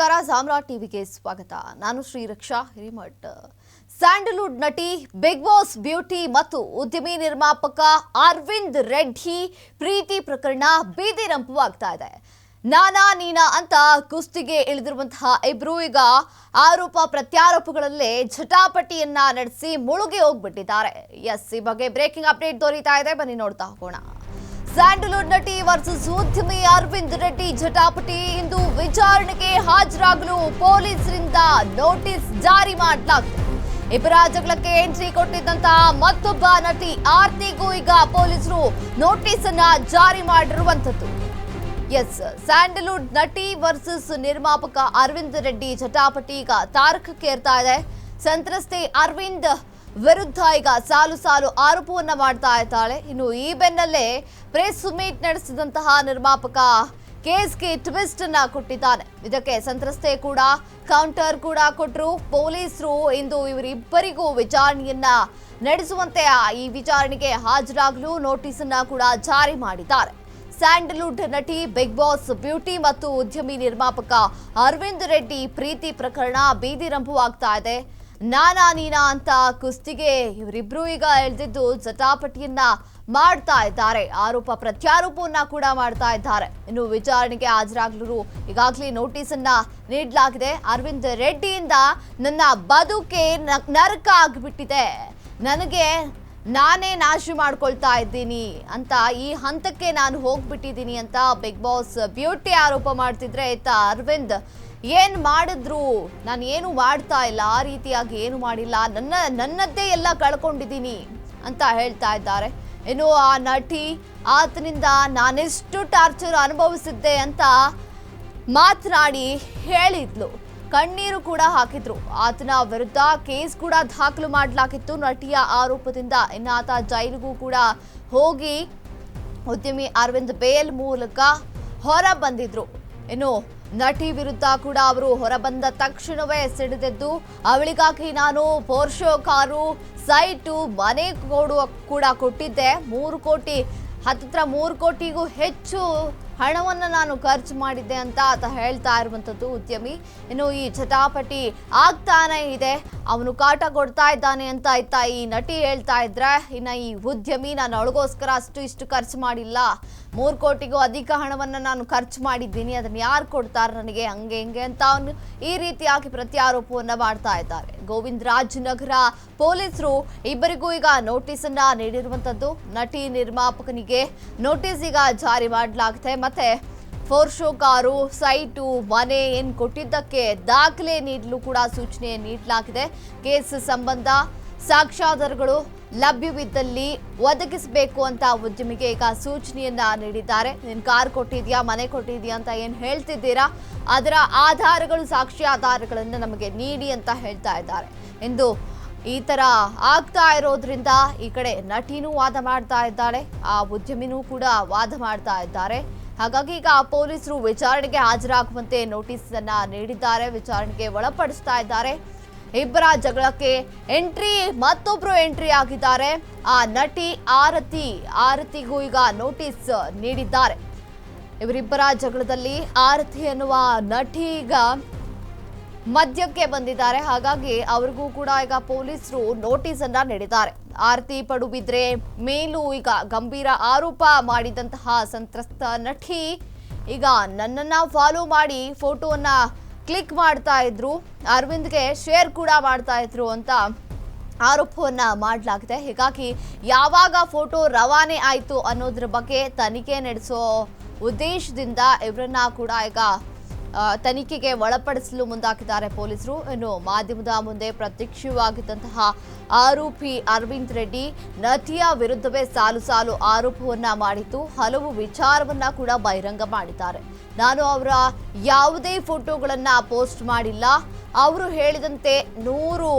ನಮಸ್ಕಾರ, ಜಾಮ್ರಾ ಟಿವಿಗೆ ಸ್ವಾಗತ. ನಾನು ಶ್ರೀರಕ್ಷಾ ಹಿರಿಮಠ. ಸ್ಯಾಂಡಲ್ವುಡ್ ನಟಿ, ಬಿಗ್ ಬಾಸ್ ಬ್ಯೂಟಿ ಮತ್ತು ಉದ್ಯಮಿ ನಿರ್ಮಾಪಕ ಅರವಿಂದ್ ರೆಡ್ಡಿ ಪ್ರೀತಿ ಪ್ರಕರಣ ಬೀದಿ ರಂಪವಾಗ್ತಾ ಇದೆ. ನಾನಾ ನೀನಾ ಅಂತ ಕುಸ್ತಿಗೆ ಇಳಿದಿರುವಂತಹ ಇಬ್ರು ಈಗ ಆರೋಪ ಪ್ರತ್ಯಾರೋಪಗಳಲ್ಲೇ ಝಟಾಪಟಿಯನ್ನ ನಡೆಸಿ ಮುಳುಗಿ ಹೋಗ್ಬಿಟ್ಟಿದ್ದಾರೆ. ಎಸ್, ಈ ಬಗ್ಗೆ ಬ್ರೇಕಿಂಗ್ ಅಪ್ಡೇಟ್ ದೊರೀತಾ ಇದೆ. ಬನ್ನಿ ನೋಡ್ತಾ ಹೋಗೋಣ. ಸ್ಯಾಂಡಲ್ವುಡ್ ನಟಿ ವರ್ಸಸ್ ಉದ್ಯಮಿ ಅರವಿಂದ್ ರೆಡ್ಡಿ ಜಟಾಪಟಿ ಇಂದು ವಿಚಾರಣೆಗೆ ಹಾಜರಾಗಲು ಪೊಲೀಸರಿಂದ ನೋಟಿಸ್ ಜಾರಿ ಮಾಡಲಾಗಿದೆ ಇಬ್ಬರ ಜಗಳಕ್ಕೆ ಎಂಟ್ರಿ ಕೊಟ್ಟಿದ್ದಂತಹ ಮತ್ತೊಬ್ಬ ನಟಿ ಆರ್ತಿಗೂ ಈಗ ಪೊಲೀಸರು ನೋಟಿಸ್ ಅನ್ನ ಜಾರಿ ಮಾಡಿರುವಂತದ್ದು ಎಸ್ ಸ್ಯಾಂಡಲ್ವುಡ್ ನಟಿ ವರ್ಸಸ್ ನಿರ್ಮಾಪಕ ಅರವಿಂದ್ ರೆಡ್ಡಿ ಜಟಾಪಟಿ ಈಗ ತಾರಕಕ್ಕೆ ಇರ್ತಾ ಇದೆ. ಸಂತ್ರಸ್ತೆ ಅರವಿಂದ್ ವಿರುದ್ಧ ಈಗ ಸಾಲು ಸಾಲು ಆರೋಪವನ್ನ ಮಾಡ್ತಾ ಇದ್ದಾಳೆ. ಇನ್ನು ಈ ಬೆನ್ನಲ್ಲೇ ಪ್ರೆಸ್ ಮೀಟ್ ನಡೆಸಿದಂತಹ ನಿರ್ಮಾಪಕ ಕೇಸ್ಗೆ ಟ್ವಿಸ್ಟ್ ಅನ್ನ ಕೊಟ್ಟಿದ್ದಾನೆ. ಇದಕ್ಕೆ ಸಂತ್ರಸ್ತೆ ಕೂಡ ಕೌಂಟರ್ ಕೂಡ ಕೊಟ್ಟರು ಪೊಲೀಸರು ಇಂದು ಇವರಿಬ್ಬರಿಗೂ ವಿಚಾರಣೆಯನ್ನ ನಡೆಸುವಂತೆ ಈ ವಿಚಾರಣೆಗೆ ಹಾಜರಾಗಲು ನೋಟಿಸ್ ಅನ್ನ ಕೂಡ ಜಾರಿ ಮಾಡಿದ್ದಾರೆ. ಸ್ಯಾಂಡಲ್ವುಡ್ ನಟಿ ಬಿಗ್ ಬಾಸ್ ಬ್ಯೂಟಿ ಮತ್ತು ಉದ್ಯಮಿ ನಿರ್ಮಾಪಕ ಅರವಿಂದ್ ರೆಡ್ಡಿ ಪ್ರೀತಿ ಪ್ರಕರಣ ಬೀದಿರಂಭವಾಗ್ತಾ ಇದೆ. ನಾನಾ ನೀನಾ ಅಂತ ಕುಸ್ತಿಗೆ ಇವರಿಬ್ರು ಈಗ ಎಳೆದಿದ್ದು ಜಟಾಪಟಿಯನ್ನ ಮಾಡ್ತಾ ಇದ್ದಾರೆ. ಆರೋಪ ಪ್ರತ್ಯಾರೋಪವನ್ನ ಕೂಡ ಮಾಡ್ತಾ ಇದ್ದಾರೆ. ಇನ್ನು ವಿಚಾರಣೆಗೆ ಹಾಜರಾಗಲು ಈಗಾಗಲೇ ನೋಟಿಸ್ ಅನ್ನ ನೀಡಲಾಗಿದೆ. ಅರವಿಂದ್ ರೆಡ್ಡಿಯಿಂದ ನನ್ನ ಬದುಕೆ ನರಕ ಆಗಿಬಿಟ್ಟಿದೆ. ನನಗೆ ನಾನೇ ನಾಶ ಮಾಡ್ಕೊಳ್ತಾ ಇದ್ದೀನಿ ಅಂತ ಈ ಹಂತಕ್ಕೆ ನಾನು ಹೋಗ್ಬಿಟ್ಟಿದ್ದೀನಿ ಅಂತ ಬಿಗ್ ಬಾಸ್ ಬ್ಯೂಟಿ ಆರೋಪ ಮಾಡ್ತಿದ್ರೆ ಇತ್ತ ಅರವಿಂದ್ ಏನ್ ಮಾಡಿದ್ರು? ನಾನು ಏನು ಮಾಡ್ತಾ ಇಲ್ಲ. ಆ ರೀತಿಯಾಗಿ ಏನು ಮಾಡಿಲ್ಲ. ನನ್ನ, ನನ್ನದ್ದೇ ಎಲ್ಲ ಕಳ್ಕೊಂಡಿದ್ದೀನಿ ಅಂತ ಹೇಳ್ತಾ ಇದ್ದಾರೆ. ಇನ್ನು ಆ ನಟಿ ಆತನಿಂದ ನಾನೆಷ್ಟು ಟಾರ್ಚರ್ ಅನುಭವಿಸಿದ್ದೆ ಅಂತ ಮಾತನಾಡಿ ಹೇಳಿದ್ಲು. ಕಣ್ಣೀರು ಕೂಡ ಹಾಕಿದ್ರು. ಆತನ ವಿರುದ್ಧ ಕೇಸ್ ಕೂಡ ದಾಖಲು ಮಾಡಲಾಗಿತ್ತು. ನಟಿಯ ಆರೋಪದಿಂದ ಇನ್ನು ಆತ ಜೈಲಿಗೂ ಕೂಡ ಹೋಗಿ ಉದ್ಯಮಿ ಅರವಿಂದ್ ಬೇಲ್ ಮೂಲಕ ಹೊರ ಬಂದಿದ್ರು. ಇನ್ನು ನಟಿ ವಿರುದ್ಧ ಕೂಡ ಅವರು ಹೊರಬಂದ ತಕ್ಷಣವೇ ಸಿಡಿದೆದ್ದು, ಅವಳಿಗಾಗಿ ನಾನು ಪೋರ್ಷೋ ಕಾರು, ಸೈಟು, ಮನೆ ಕೊಡುವ ಕೂಡ ಕೊಟ್ಟಿದ್ದೆ. ಮೂರು ಕೋಟಿ ಹತ್ತತ್ರ ಮೂರು ಕೋಟಿಗೂ ಹೆಚ್ಚು ಹಣವನ್ನು ನಾನು ಖರ್ಚು ಮಾಡಿದ್ದೆ ಅಂತ ಆತ ಹೇಳ್ತಾ ಇರುವಂಥದ್ದು ಉದ್ಯಮಿ. ಇನ್ನು ಈ ಚಟಾಪಟಿ ಆಗ್ತಾನೆ ಇದೆ. ಅವನು ಕಾಟ ಕೊಡ್ತಾ ಇದ್ದಾನೆ ಅಂತ ಆಯ್ತಾ ಈ ನಟಿ ಹೇಳ್ತಾ ಇದ್ರೆ, ಇನ್ನು ಈ ಉದ್ಯಮಿ ನಾನು ಅವಳಿಗೋಸ್ಕರ ಅಷ್ಟು ಇಷ್ಟು ಖರ್ಚು ಮಾಡಿಲ್ಲ. ಮೂರು ಕೋಟಿಗೂ ಅಧಿಕ ಹಣವನ್ನು ನಾನು ಖರ್ಚು ಮಾಡಿದ್ದೀನಿ. ಅದನ್ನು ಯಾರು ಕೊಡ್ತಾರೆ ನನಗೆ? ಹಂಗೆ ಹಿಂಗೆ ಅಂತ ಅವನು ಈ ರೀತಿಯಾಗಿ ಪ್ರತ್ಯಾರೋಪವನ್ನು ಮಾಡ್ತಾ ಇದ್ದಾರೆ. ಗೋವಿಂದ ರಾಜ್ ನಗರ ಪೊಲೀಸರು ಇಬ್ಬರಿಗೂ ಈಗ ನೋಟಿಸನ್ನು ನೀಡಿರುವಂಥದ್ದು. ನಟಿ ನಿರ್ಮಾಪಕನಿಗೆ ನೋಟಿಸ್ ಈಗ ಜಾರಿ ಮಾಡಲಾಗಿದೆ ಮತ್ತೆ ಫೋರ್ ಶೋ ಕಾರು ಸೈಟು ಮನೆ ಏನು ಕೊಟ್ಟಿದ್ದಕ್ಕೆ ದಾಖಲೆ ನೀಡಲು ಕೂಡ ಸೂಚನೆ ನೀಡಲಾಗಿದೆ. ಕೇಸ್ ಸಂಬಂಧ ಸಾಕ್ಷ್ಯಾಧಾರಗಳು ಲಭ್ಯವಿದ್ದಲ್ಲಿ ಒದಗಿಸಬೇಕು ಅಂತ ಉದ್ಯಮಿಗೆ ಈಗ ಸೂಚನೆಯನ್ನ ನೀಡಿದ್ದಾರೆ. ನೀನು ಕಾರ್ ಕೊಟ್ಟಿದ್ಯಾ, ಮನೆ ಕೊಟ್ಟಿದ್ಯಾ ಅಂತ ಏನು ಹೇಳ್ತಿದ್ದೀರಾ? ಅದರ ಆಧಾರಗಳು ಸಾಕ್ಷಿ ಆಧಾರಗಳನ್ನು ನಮಗೆ ನೀಡಿ ಅಂತ ಹೇಳ್ತಾ ಇದ್ದಾರೆ. ಎಂದು ಈ ತರ ಆಗ್ತಾ ಇರೋದ್ರಿಂದ ಈ ಕಡೆ ನಟಿನೂ ವಾದ ಮಾಡ್ತಾ ಇದ್ದಾಳೆ, ಆ ಉದ್ಯಮಿನೂ ಕೂಡ ವಾದ ಮಾಡ್ತಾ ಇದ್ದಾರೆ. ಹಾಗಾಗಿ ಈಗ ಪೊಲೀಸರು ವಿಚಾರಣೆಗೆ ಹಾಜರಾಗುವಂತೆ ನೋಟಿಸ್ ಅನ್ನ ನೀಡಿದ್ದಾರೆ, ವಿಚಾರಣೆಗೆ ಒಳಪಡಿಸ್ತಾ ಇದ್ದಾರೆ. ಇಬ್ಬರ ಜಗಳಕ್ಕೆ ಎಂಟ್ರಿ ಮತ್ತೊಬ್ರು ಎಂಟ್ರಿ ಆಗಿದ್ದಾರೆ. ಆ ನಟಿ ಆರತಿ, ಆರತಿಗೂ ಈಗ ನೋಟಿಸ್ ನೀಡಿದ್ದಾರೆ. ಇವರಿಬ್ಬರ ಜಗಳದಲ್ಲಿ ಆರತಿ ಎನ್ನುವ ನಟಿ ಈಗ ಮದ್ಯಕ್ಕೆ ಬಂದಿದ್ದಾರೆ. ಹಾಗಾಗಿ ಅವ್ರಿಗೂ ಕೂಡ ಈಗ ಪೊಲೀಸರು ನೋಟಿಸ್ ಅನ್ನ ನೀಡಿದ್ದಾರೆ. ಆರತಿ ಪಡುಬಿದ್ರೆ ಮೇಲೂ ಈಗ ಗಂಭೀರ ಆರೋಪ ಮಾಡಿದಂತಹ ಸಂತ್ರಸ್ತ ನಟಿ ಈಗ ನನ್ನನ್ನ ಫಾಲೋ ಮಾಡಿ ಫೋಟೋನ ಕ್ಲಿಕ್ ಮಾಡ್ತಾ ಇದ್ರು. ಅರವಿಂದ್ಗೆ ಶೇರ್ ಕೂಡ ಮಾಡ್ತಾ ಇದ್ರು ಅಂತ ಆರೋಪವನ್ನ ಮಾಡಲಾಗಿದೆ. ಹೀಗಾಗಿ ಯಾವಾಗ ಫೋಟೋ ರವಾನೆ ಆಯಿತು ಅನ್ನೋದ್ರ ಬಗ್ಗೆ ತನಿಖೆ ನಡೆಸೋ ಉದ್ದೇಶದಿಂದ ಇವರನ್ನ ಕೂಡ ಈಗ ತನಿಖೆಗೆ ಒಳಪಡಿಸಲು ಮುಂದಾಗಿದ್ದಾರೆ ಪೊಲೀಸರು. ಇನ್ನು ಮಾಧ್ಯಮದ ಮುಂದೆ ಪ್ರತ್ಯಕ್ಷವಾಗಿದ್ದಂತಹ ಆರೋಪಿ ಅರವಿಂದ್ ರೆಡ್ಡಿ ನಟಿಯ ವಿರುದ್ಧವೇ ಸಾಲು ಸಾಲು ಆರೋಪವನ್ನ ಮಾಡಿದ್ದು, ಹಲವು ವಿಚಾರವನ್ನ ಕೂಡ ಬಹಿರಂಗ ಮಾಡಿದ್ದಾರೆ. ನಾನು ಅವರ ಯಾವುದೇ ಫೋಟೋಗಳನ್ನ ಪೋಸ್ಟ್ ಮಾಡಿಲ್ಲ. ಅವರು ಹೇಳಿದಂತೆ ನೂರು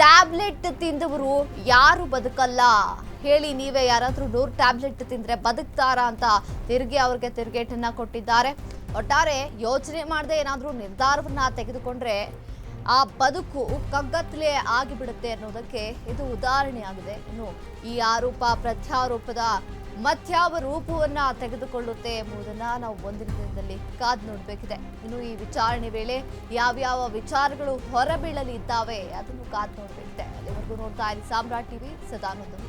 ಟ್ಯಾಬ್ಲೆಟ್ ತಿಂದವರು ಯಾರು ಬದುಕಲ್ಲ? ಹೇಳಿ ನೀವೇ ಯಾರಾದರೂ ನೂರು ಟ್ಯಾಬ್ಲೆಟ್ ತಿಂದರೆ ಬದುಕ್ತಾರಾ ಅಂತ ತಿರುಗಿ ಅವ್ರಿಗೆ ತಿರುಗೇಟನ್ನು ಕೊಟ್ಟಿದ್ದಾರೆ. ಒಟ್ಟಾರೆ ಯೋಚನೆ ಮಾಡದೆ ಏನಾದರೂ ನಿರ್ಧಾರವನ್ನು ತೆಗೆದುಕೊಂಡ್ರೆ ಆ ಬದುಕು ಕಗ್ಗತ್ತಲೆ ಆಗಿಬಿಡುತ್ತೆ ಅನ್ನೋದಕ್ಕೆ ಇದು ಉದಾಹರಣೆಯಾಗಿದೆ. ಇನ್ನು ಈ ಆರೋಪ, ಪ್ರತ್ಯಾರೋಪದ ಮತ್ಯಾವ ರೂಪವನ್ನ ತೆಗೆದುಕೊಳ್ಳುತ್ತೆ ಎಂಬುದನ್ನ ನಾವು ಒಂದಿನ ದಿನದಲ್ಲಿ ಕಾದು ನೋಡಬೇಕಿದೆ. ಇನ್ನು ಈ ವಿಚಾರಣೆ ವೇಳೆ ಯಾವ್ಯಾವ ವಿಚಾರಗಳು ಹೊರಬೀಳಲಿದ್ದಾವೆ ಅದನ್ನು ಕಾದು ನೋಡಬೇಕಿದೆ. ಅಲ್ಲಿವರೆಗೂ ನೋಡ್ತಾ ಇರಿ ಸಾಮ್ರಾಟ್ ಟಿವಿ, ಸದಾನಂದ.